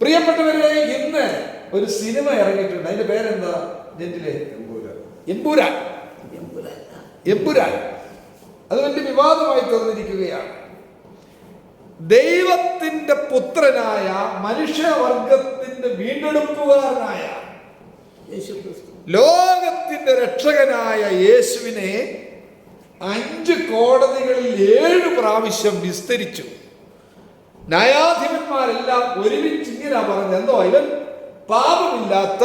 പ്രിയപ്പെട്ടവരെ ഇന്ന് ഒരു സിനിമ ഇറങ്ങിയിട്ടുണ്ട്. അതിന്റെ പേരെന്താ? നെറ്റിലെ എമ്പൂരാൻ. എമ്പുരാൻ. അത് വലിയ വിവാദമായി തീർന്നിരിക്കുകയാണ് ദൈവത്തിന്റെ പുത്രനായ മനുഷ്യവർഗത്തിന്റെ വീണ്ടെടുപ്പുകാരനായ ലോകത്തിന്റെ രക്ഷകനായ യേശുവിനെ അഞ്ച് കോടതികളിൽ ഏഴ് പ്രാവശ്യം വിസ്തരിച്ചു. ന്യായാധിപന്മാരെല്ലാം ഒരുമിച്ച് ഇങ്ങനെ പറഞ്ഞത് എന്തോ? ഇവൻ പാപമില്ലാത്ത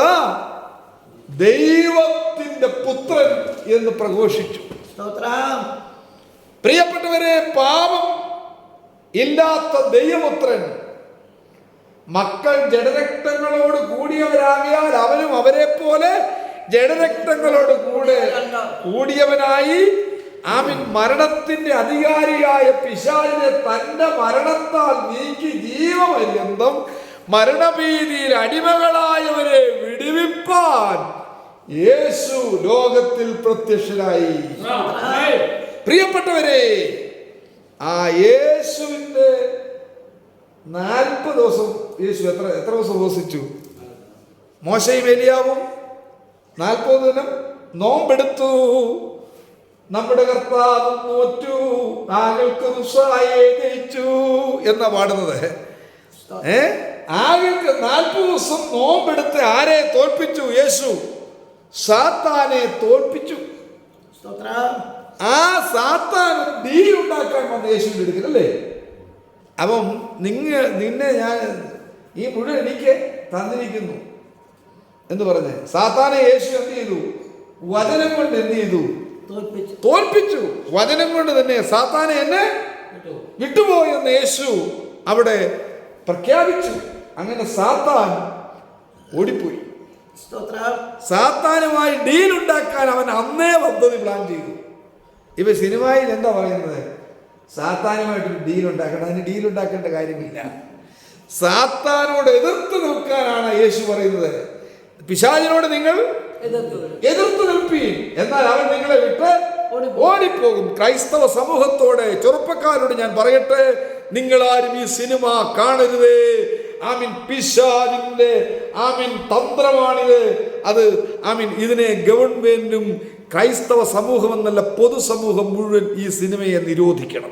ദൈവത്തിന്റെ പുത്രൻ എന്ന് പ്രഘോഷിച്ചു. പ്രിയപ്പെട്ടവരെ പാപം ഇല്ലാത്ത ദൈവപുത്രൻ മക്കൾ ജഡരക്തങ്ങളോട് കൂടിയവരാകിയാൽ അവനും അവരെ പോലെ ജഡരക്തങ്ങളോട് കൂടെ കൂടിയവനായി ആമിൻ മരണത്തിന്റെ അധികാരിയായ പിശാലിനെ തന്റെ മരണത്താൽ നീക്കി ജീവപര്യന്തം മരണഭീതിയിൽ അടിമകളായവരെ വിടുവിപ്പാൻ യേശു ലോകത്തിൽ പ്രത്യക്ഷനായി. പ്രിയപ്പെട്ടവരെ ആ യേശുവിന്റെ നാൽപ്പത് ദിവസം യേശു എത്ര എത്ര ദിവസം ഉപസിച്ചു? മോശയും എലിയാവും നാൽപ്പത് ദിനം നോമ്പെടുത്തു. നമ്മുടെ കർത്താവ് നോറ്റു ആകൾക്ക് ജയിച്ചു എന്നാ പാടുന്നത്? ഏ? ആകൾക്ക് നാൽപ്പത് ദിവസം നോമ്പെടുത്ത് ആരെ തോൽപ്പിച്ചു? യേശു. സാത്താനെ തോൽപ്പിച്ചു. ആ സാത്താൻ ഡീ ഉണ്ടാക്കാൻ വന്ന യേശുവിന്റെ അടുക്കൽ അല്ലേ? അപ്പം നിങ്ങ നിന്നെ ഞാൻ ഈ മുഴുവൻ എനിക്ക് തന്നിരിക്കുന്നു എന്ന് പറഞ്ഞ് സാത്താനെ യേശു എന്ത് ചെയ്തു? വചനം കൊണ്ട് എന്ത് ചെയ്തു? തോൽപ്പിച്ചു. വചനം കൊണ്ട് തന്നെ സാത്താനെ എന്നെ വിട്ടുപോയെന്ന് യേശു അവിടെ പ്രഖ്യാപിച്ചു. അങ്ങനെ സാത്താൻ ഓടിപ്പോയി. സാത്താനുമായി ഡീൽ ഉണ്ടാക്കാൻ അവൻ അന്നേ പദ്ധതി പ്ലാൻ ചെയ്തു. ഇപ്പൊ സിനിമയിൽ എന്താ പറയുന്നത്? സാത്താനുമായിട്ടൊരു ഡീൽ ഉണ്ടാക്കണം അതിന് ഡീൽ ഉണ്ടാക്കേണ്ട കാര്യമില്ല. സാത്താനോട് എതിർത്ത് നിൽക്കാനാണ് യേശു പറയുന്നത്. പിശാചിനോട് നിങ്ങൾ എതിർത്തു നിൽപ്പീൻ. എന്നാൽ അവൻ നിങ്ങളെ ഓടിപ്പോകും. ക്രൈസ്തവ സമൂഹത്തോടെ ചെറുപ്പക്കാരോട് ഞാൻ പറയട്ടെ നിങ്ങളാരും ഈ സിനിമ കാണരുതേ. ആമീൻ പിശാജിന്റെ ആമീൻ തന്ത്രമാണിത്. അത് ആമീൻ ഇതിനെ ഗവൺമെന്റും ക്രൈസ്തവ സമൂഹം എന്നല്ല പൊതുസമൂഹം മുഴുവൻ ഈ സിനിമയെ നിരോധിക്കണം.